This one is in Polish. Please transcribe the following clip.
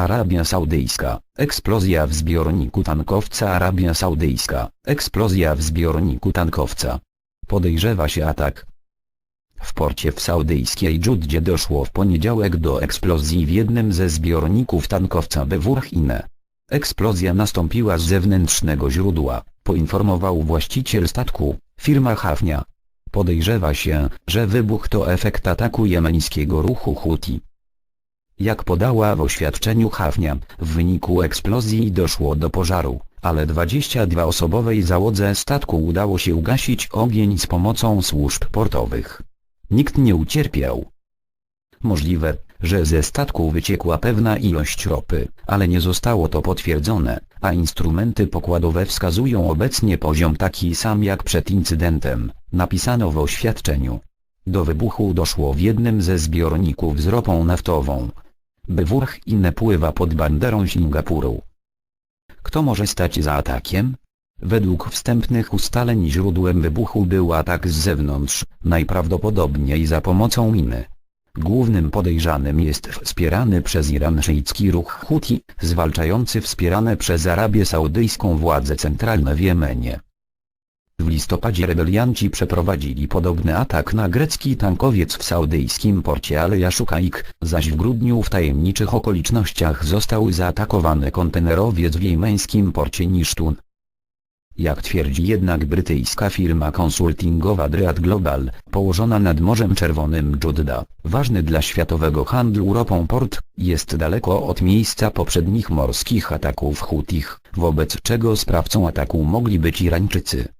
Arabia Saudyjska, eksplozja w zbiorniku tankowca Arabia Saudyjska, eksplozja w zbiorniku tankowca. Podejrzewa się atak. W porcie w saudyjskiej Dżuddzie doszło w poniedziałek do eksplozji w jednym ze zbiorników tankowca Bewurchine. Eksplozja nastąpiła z zewnętrznego źródła, poinformował właściciel statku, firma Hafnia. Podejrzewa się, że wybuch to efekt ataku jemeńskiego ruchu Huti. Jak podała w oświadczeniu Hafnia, w wyniku eksplozji doszło do pożaru, ale 22-osobowej załodze statku udało się ugasić ogień z pomocą służb portowych. Nikt nie ucierpiał. Możliwe, że ze statku wyciekła pewna ilość ropy, ale nie zostało to potwierdzone, a instrumenty pokładowe wskazują obecnie poziom taki sam jak przed incydentem, napisano w oświadczeniu. Do wybuchu doszło w jednym ze zbiorników z ropą naftową. Bewurch inne pływa pod banderą Singapuru. Kto może stać za atakiem? Według wstępnych ustaleń źródłem wybuchu był atak z zewnątrz, najprawdopodobniej za pomocą miny. Głównym podejrzanym jest wspierany przez Iran szyicki ruch Huti, zwalczający wspierane przez Arabię Saudyjską władze centralne w Jemenie. Listopadzie rebelianci przeprowadzili podobny atak na grecki tankowiec w saudyjskim porcie Aleja Szukaik, zaś w grudniu w tajemniczych okolicznościach został zaatakowany kontenerowiec w jemeńskim porcie Nisztun. Jak twierdzi jednak brytyjska firma konsultingowa Dread Global, położona nad Morzem Czerwonym Dżudda, ważny dla światowego handlu ropą port, jest daleko od miejsca poprzednich morskich ataków Hutich, wobec czego sprawcą ataku mogli być Irańczycy.